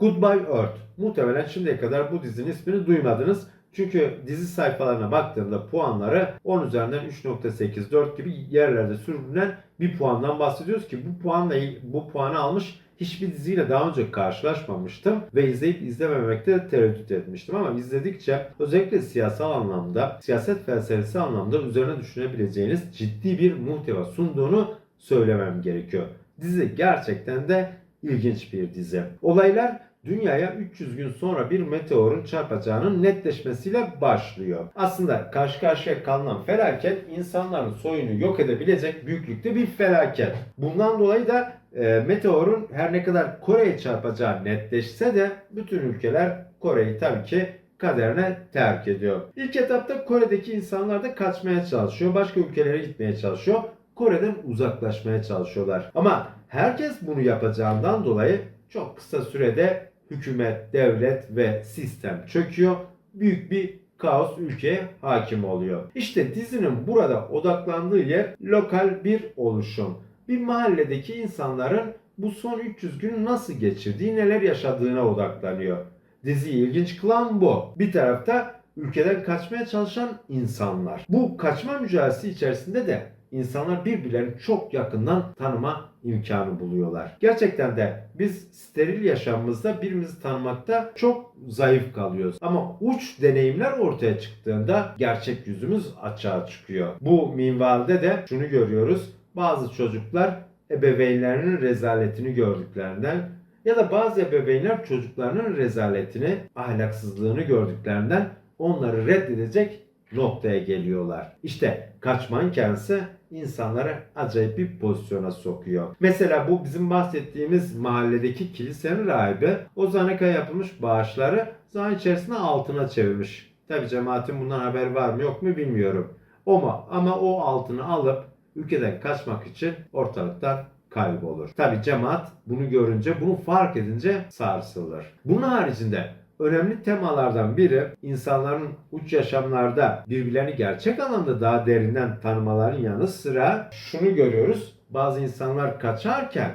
Goodbye Earth. Muhtemelen şimdiye kadar bu dizinin ismini duymadınız. Çünkü dizi sayfalarına baktığımda puanları 10 üzerinden 3.8, 4 gibi yerlerde sürünen bir puandan bahsediyoruz ki bu puanla bu puanı almış hiçbir diziyle daha önce karşılaşmamıştım ve izleyip izlememekte tereddüt etmiştim ama izledikçe özellikle siyasal anlamda, siyaset felsefesi anlamda üzerine düşünebileceğiniz ciddi bir muhteva sunduğunu söylemem gerekiyor. Dizi gerçekten de ilginç bir dizi. Olaylar dünyaya 300 gün sonra bir meteorun çarpacağının netleşmesiyle başlıyor. Aslında karşı karşıya kalınan felaket insanların soyunu yok edebilecek büyüklükte bir felaket. Bundan dolayı da e, meteorun her ne kadar Kore'ye çarpacağı netleşse de bütün ülkeler Kore'yi tabii ki kaderine terk ediyor. İlk etapta Kore'deki insanlar da kaçmaya çalışıyor. Başka ülkelere gitmeye çalışıyor. Kore'den uzaklaşmaya çalışıyorlar. Ama herkes bunu yapacağından dolayı çok kısa sürede hükümet, devlet ve sistem çöküyor. Büyük bir kaos ülkeye hakim oluyor. İşte dizinin burada odaklandığı yer lokal bir oluşum. Bir mahalledeki insanların bu son 300 günü nasıl geçirdiği, neler yaşadığına odaklanıyor. Diziyi ilginç kılan bu. Bir tarafta ülkeden kaçmaya çalışan insanlar. Bu kaçma mücadelesi içerisinde de insanlar birbirlerini çok yakından tanıma imkanı buluyorlar. Gerçekten de biz steril yaşamımızda birbirimizi tanımakta çok zayıf kalıyoruz. Ama uç deneyimler ortaya çıktığında gerçek yüzümüz açığa çıkıyor. Bu minvalde de şunu görüyoruz. Bazı çocuklar ebeveynlerinin rezaletini gördüklerinden ya da bazı ebeveynler çocuklarının rezaletini, ahlaksızlığını gördüklerinden onları reddedecek noktaya geliyorlar. İşte kaçman kendisi insanları acayip bir pozisyona sokuyor. Mesela bu bizim bahsettiğimiz mahalledeki kilisenin rahibi o zaneka yapılmış bağışları zaman içerisinde altına çevirmiş. Tabi cemaatin bundan haberi var mı yok mu bilmiyorum. Ama, ama o altını alıp ülkeden kaçmak için ortalıktan kaybolur. Tabi cemaat bunu görünce, bunu fark edince sarsılır. Bunun haricinde önemli temalardan biri insanların uç yaşamlarda birbirlerini gerçek anlamda daha derinden tanımaların yanı sıra şunu görüyoruz. Bazı insanlar kaçarken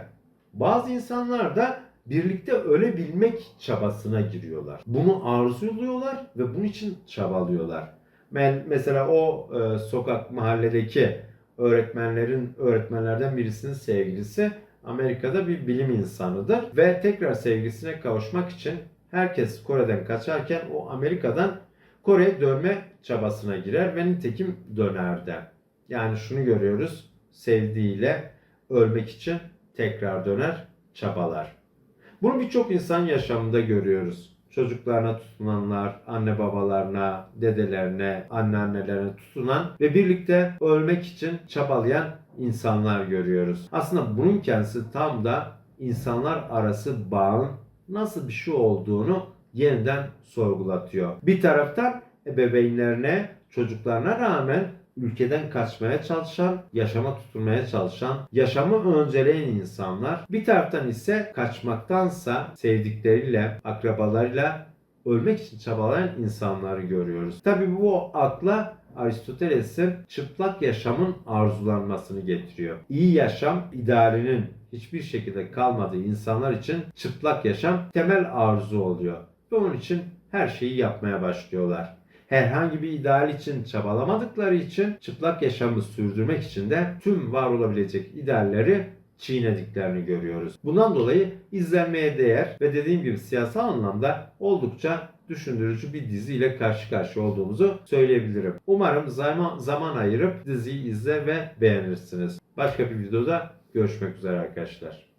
bazı insanlar da birlikte ölebilmek çabasına giriyorlar. Bunu arzuluyorlar ve bunun için çabalıyorlar. Ben mesela o e, sokak mahalledeki öğretmenlerin öğretmenlerden birisinin sevgilisi Amerika'da bir bilim insanıdır ve tekrar sevgilisine kavuşmak için herkes Kore'den kaçarken o Amerika'dan Kore'ye dönme çabasına girer ve nitekim döner de. Yani şunu görüyoruz. Sevdiğiyle ölmek için tekrar döner, çabalar. Bunu birçok insan yaşamında görüyoruz. Çocuklarına tutunanlar, anne babalarına, dedelerine, anneannelerine tutunan ve birlikte ölmek için çabalayan insanlar görüyoruz. Aslında bunun kendisi tam da insanlar arası bağın nasıl bir şey olduğunu yeniden sorgulatıyor. Bir taraftan ebeveynlerine, çocuklarına rağmen ülkeden kaçmaya çalışan, yaşama tutunmaya çalışan, yaşamı önceleyen insanlar. Bir taraftan ise kaçmaktansa sevdikleriyle, akrabalarıyla ölmek için çabalayan insanları görüyoruz. Tabi bu akla Aristoteles'in çıplak yaşamın arzulanmasını getiriyor. İyi yaşam idealinin hiçbir şekilde kalmadığı insanlar için çıplak yaşam temel arzu oluyor. Ve onun için her şeyi yapmaya başlıyorlar. Herhangi bir ideal için çabalamadıkları için çıplak yaşamı sürdürmek için de tüm var olabilecek idealleri çiğnediklerini görüyoruz. Bundan dolayı izlenmeye değer ve dediğim gibi siyasal anlamda oldukça düşündürücü bir diziyle karşı karşıya olduğumuzu söyleyebilirim. Umarım zaman, zaman ayırıp diziyi izle ve beğenirsiniz. Başka bir videoda görüşmek üzere arkadaşlar.